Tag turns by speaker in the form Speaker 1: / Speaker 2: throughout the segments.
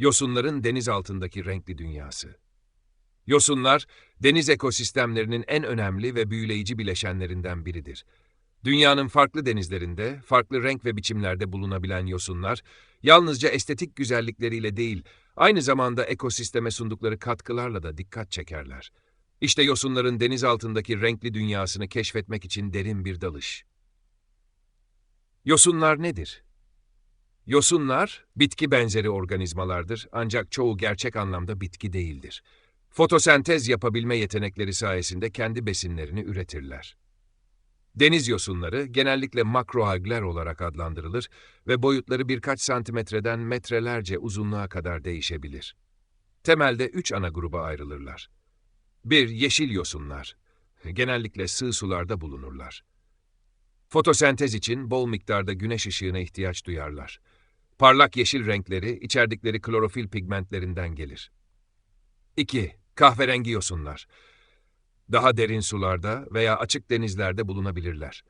Speaker 1: Yosunların deniz altındaki renkli dünyası. Yosunlar, deniz ekosistemlerinin en önemli ve büyüleyici bileşenlerinden biridir. Dünyanın farklı denizlerinde, farklı renk ve biçimlerde bulunabilen yosunlar, yalnızca estetik güzellikleriyle değil, aynı zamanda ekosisteme sundukları katkılarla da dikkat çekerler. İşte yosunların deniz altındaki renkli dünyasını keşfetmek için derin bir dalış. Yosunlar nedir? Yosunlar, bitki benzeri organizmalardır ancak çoğu gerçek anlamda bitki değildir. Fotosentez yapabilme yetenekleri sayesinde kendi besinlerini üretirler. Deniz yosunları genellikle makroalgler olarak adlandırılır ve boyutları birkaç santimetreden metrelerce uzunluğa kadar değişebilir. Temelde üç ana gruba ayrılırlar. 1. Yeşil yosunlar. Genellikle sığ sularda bulunurlar. Fotosentez için bol miktarda güneş ışığına ihtiyaç duyarlar. Parlak yeşil renkleri içerdikleri klorofil pigmentlerinden gelir. 2. Kahverengi yosunlar. Daha derin sularda veya açık denizlerde bulunabilirler.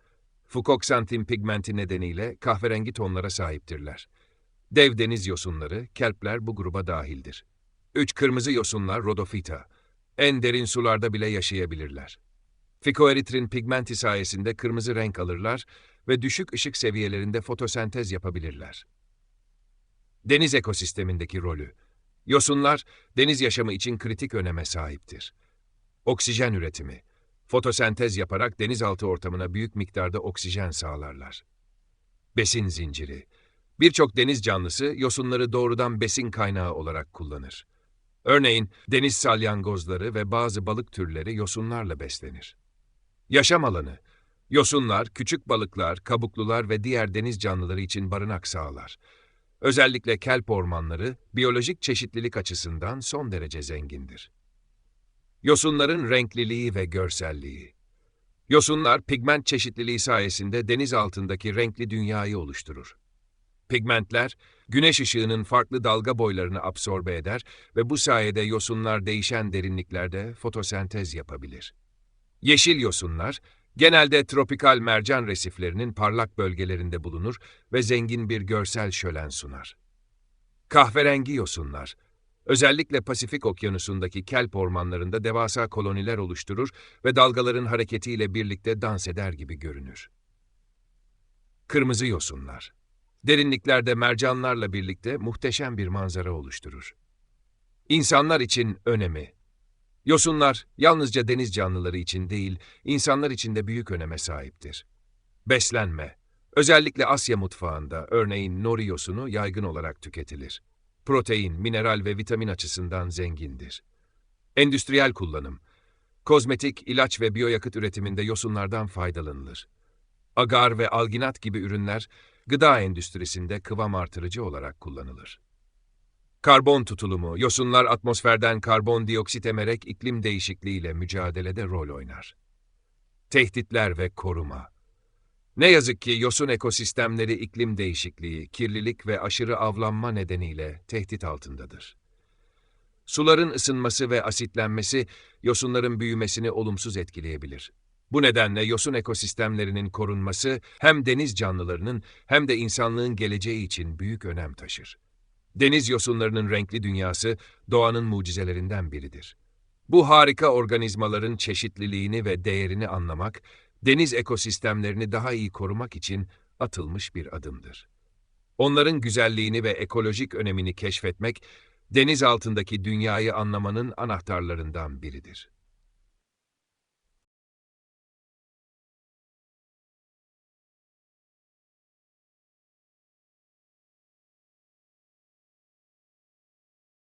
Speaker 1: Fukoksantin pigmenti nedeniyle kahverengi tonlara sahiptirler. Dev deniz yosunları, kelpler bu gruba dahildir. 3. Kırmızı yosunlar Rhodophyta. En derin sularda bile yaşayabilirler. Fikoeritrin pigmenti sayesinde kırmızı renk alırlar ve düşük ışık seviyelerinde fotosentez yapabilirler. Deniz ekosistemindeki rolü Yosunlar, deniz yaşamı için kritik öneme sahiptir. Oksijen üretimi Fotosentez yaparak denizaltı ortamına büyük miktarda oksijen sağlarlar. Besin zinciri Birçok deniz canlısı yosunları doğrudan besin kaynağı olarak kullanır. Örneğin deniz salyangozları ve bazı balık türleri yosunlarla beslenir. Yaşam alanı Yosunlar, küçük balıklar, kabuklular ve diğer deniz canlıları için barınak sağlar. Özellikle kelp ormanları, biyolojik çeşitlilik açısından son derece zengindir. Yosunların renkliliği ve görselliği Yosunlar, pigment çeşitliliği sayesinde deniz altındaki renkli dünyayı oluşturur. Pigmentler, güneş ışığının farklı dalga boylarını absorbe eder ve bu sayede yosunlar değişen derinliklerde fotosentez yapabilir. Yeşil yosunlar, genelde tropikal mercan resiflerinin parlak bölgelerinde bulunur ve zengin bir görsel şölen sunar. Kahverengi yosunlar, özellikle Pasifik Okyanusu'ndaki kelp ormanlarında devasa koloniler oluşturur ve dalgaların hareketiyle birlikte dans eder gibi görünür. Kırmızı yosunlar, derinliklerde mercanlarla birlikte muhteşem bir manzara oluşturur. İnsanlar için önemi Yosunlar yalnızca deniz canlıları için değil, insanlar için de büyük öneme sahiptir. Beslenme Özellikle Asya mutfağında örneğin nori yosunu yaygın olarak tüketilir. Protein, mineral ve vitamin açısından zengindir. Endüstriyel kullanım Kozmetik, ilaç ve biyoyakıt üretiminde yosunlardan faydalanılır. Agar ve alginat gibi ürünler gıda endüstrisinde kıvam artırıcı olarak kullanılır. Karbon tutulumu, yosunlar atmosferden karbondioksit emerek iklim değişikliğiyle mücadelede rol oynar. Tehditler ve koruma Ne yazık ki yosun ekosistemleri iklim değişikliği, kirlilik ve aşırı avlanma nedeniyle tehdit altındadır. Suların ısınması ve asitlenmesi yosunların büyümesini olumsuz etkileyebilir. Bu nedenle yosun ekosistemlerinin korunması hem deniz canlılarının hem de insanlığın geleceği için büyük önem taşır. Deniz yosunlarının renkli dünyası doğanın mucizelerinden biridir. Bu harika organizmaların çeşitliliğini ve değerini anlamak, deniz ekosistemlerini daha iyi korumak için atılmış bir adımdır. Onların güzelliğini ve ekolojik önemini keşfetmek, deniz altındaki dünyayı anlamanın anahtarlarından biridir.